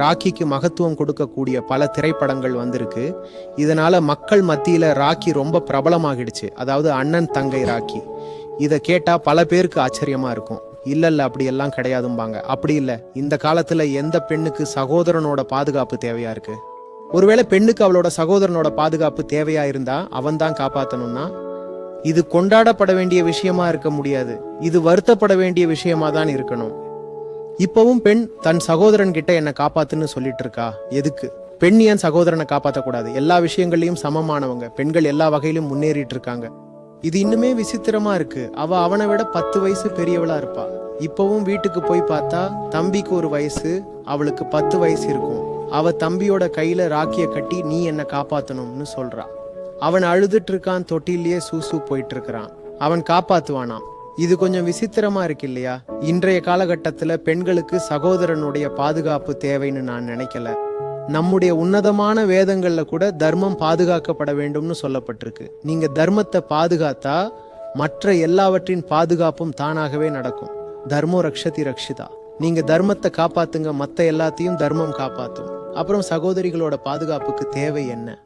ராக்கிக்கு மகத்துவம் கொடுக்கக்கூடிய பல திரைப்படங்கள் வந்திருக்கு. இதனால் மக்கள் மத்தியில் ராக்கி ரொம்ப பிரபலமாகிடுச்சு. அதாவது அண்ணன் தங்கை ராக்கி. இதை கேட்டால் பல பேருக்கு ஆச்சரியமாக இருக்கும். இல்லை இல்லை அப்படியெல்லாம் கிடையாதும்பாங்க. அப்படி இல்லை. இந்த காலத்தில் எந்த பெண்ணுக்கு சகோதரனோட பாதுகாப்பு தேவையாக இருக்குது ஒருவேளை பெண்ணுக்கு அவளோட சகோதரனோட பாதுகாப்பு தேவையாக இருந்தால் அவன் தான் காப்பாற்றணும்னா இது கொண்டாடப்பட வேண்டிய விஷயமா இருக்க முடியாது. இது வருத்தப்பட வேண்டிய விஷயமா தான் இருக்கணும். இப்பவும் பெண் தன் சகோதரன் கிட்ட என்னை காப்பாத்துன்னு சொல்லிட்டு இருக்கா? எதுக்கு? பெண் ஏன் சகோதரனை காப்பாற்றக்கூடாது எல்லா விஷயங்கள்லையும் சமமானவங்க. பெண்கள் எல்லா வகையிலும் முன்னேறிட்டு இருக்காங்க. இது இன்னுமே விசித்திரமா இருக்கு. அவ அவனை விட பத்து வயசு பெரியவளா இருப்பா. இப்பவும் வீட்டுக்கு போய் பார்த்தா தம்பிக்கு ஒரு வயசு அவளுக்கு பத்து வயசு இருக்கும். அவ தம்பியோட கையில ராக்கிய கட்டி நீ என்னை காப்பாத்தணும்னு சொல்றா. அவன் அழுதுட்டு இருக்கான் தொட்டிலேயே சூசு போயிட்டு இருக்கிறான். அவன் காப்பாத்துவானாம். இது கொஞ்சம் விசித்திரமா இருக்கு இல்லையா இன்றைய காலகட்டத்துல பெண்களுக்கு சகோதரனுடைய பாதுகாப்பு தேவைன்னு நான் நினைக்கல. நம்முடைய உன்னதமான வேதங்கள்ல கூட தர்மம் பாதுகாக்கப்பட வேண்டும்னு சொல்லப்பட்டிருக்கு. நீங்க தர்மத்தை பாதுகாத்தா மற்ற எல்லாவற்றின் பாதுகாப்பும் தானாகவே நடக்கும். தர்மோ ரக்ஷதி ரக்ஷிதா. நீங்க தர்மத்தை காப்பாத்துங்க மற்ற எல்லாத்தையும் தர்மம் காப்பாத்தும். அப்புறம் சகோதரிகளோட பாதுகாப்புக்கு தேவை என்ன?